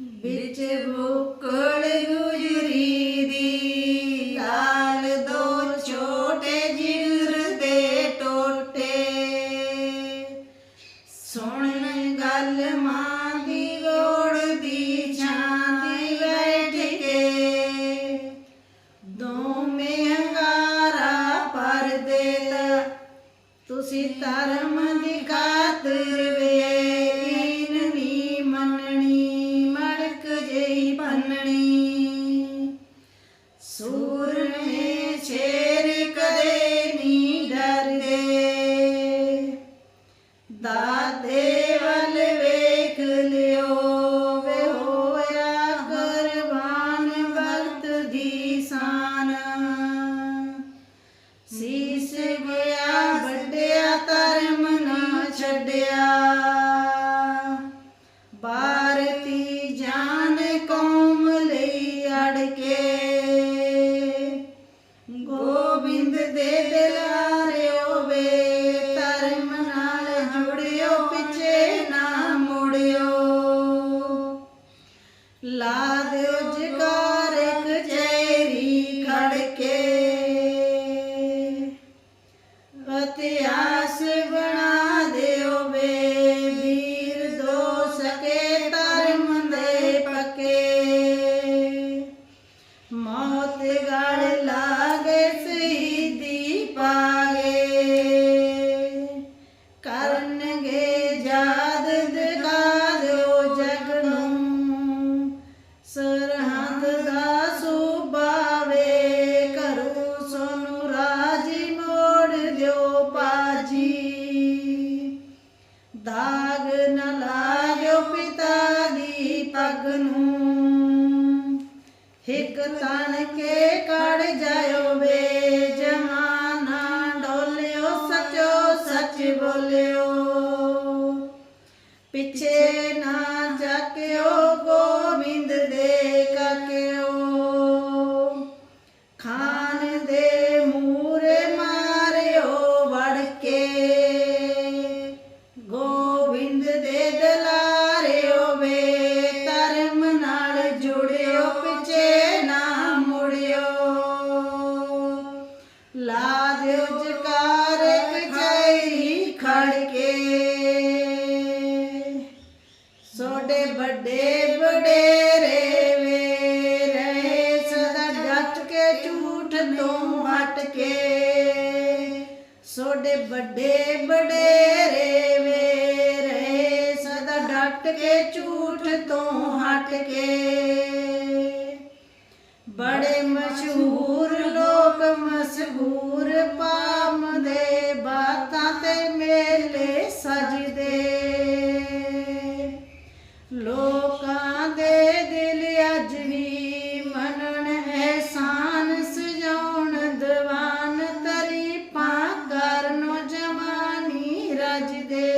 ਵਿੱਚ ਬੁੱਕਲ ਗੁਜਰੀ ਦੀ। ਲਾਲ ਦੋ ਛੋਟੇ ਜਿਗਰ ਦੇ ਟੋਟੇ। ਸੁਣ ਗੱਲ ਮਾਂ ਦੀ ਗੋੜ ਦੀ, ਛਾਂ ਦੀ ਬੈਠ ਕੇ। ਦੋਵੇਂ ਹੰਗਾਰਾ ਪਰਦੇ ਤਾ ਤੁਸੀਂ ਧਰਮ ਬੰਨਣੀ ਸੂਰ ਨੇ ਸ਼ੇਰ ਕਦੇ ਨੀ ਡਰਦੇ। ਦਾਦੇ ਵੱਲ ਵੇਖ ਲਿਓ ਵੇ ਹੋਇਆ ਕੁਰਬਾਨ ਵਕਤ ਦੀ ਸਾਨ। ਸੀਸ ਗਿਆ ਲਾ ਦਿਓ ਜਕਾਰ ਕਚਹਿਰੀ ਖੜ ਇਤਿਹਾਸ ਬਣਾ ਹਿੱਕ ਤਨ ਕੇ ਕੜ ਜਾਇਓ ਵੇ ਜਮਾਨਾ ਡੋਲਿਓ ਸਚੋ ਸੱਚ ਬੋਲਿਓ ਕਚਹਿਰੀ ਕੇ ਸੋਡੇ ਵੱਡੇ ਵਡੇਰੇ ਵੇ ਰਹੇ ਸਦਾ ਡਟ ਕੇ ਝੂਠ ਤੋਂ ਹਟ ਕੇ। ਸੋਡੇ ਵੱਡੇ ਵਡੇਰੇ ਵੇ ਰਹੇ ਸਦਾ ਡਟ ਕੇ ਝੂਠ ਤੋਂ ਹਟ ਕੇ। ਬੜੇ ਮਸ਼ਹੂਰ de Deus.